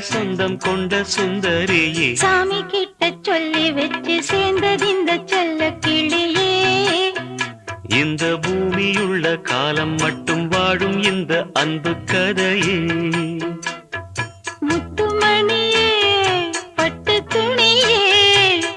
சொந்தம் கொண்ட சுந்தரியே. சாமி கிட்ட சொல்லி வச்சு சேர்ந்தது இந்த செல்ல கிளியே. இந்த பூமியுள்ள காலம் மட்டும் வாழும் இந்த அன்பு கதையே. முத்துமணியே பட்டு துணியே.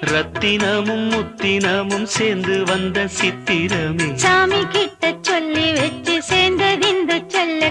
ரத்தினமும் முத்தினமும் சேர்ந்து வந்த சித்திரமே. சாமி கிட்ட சொல்லி வச்சு சேர்ந்தது இந்த செல்ல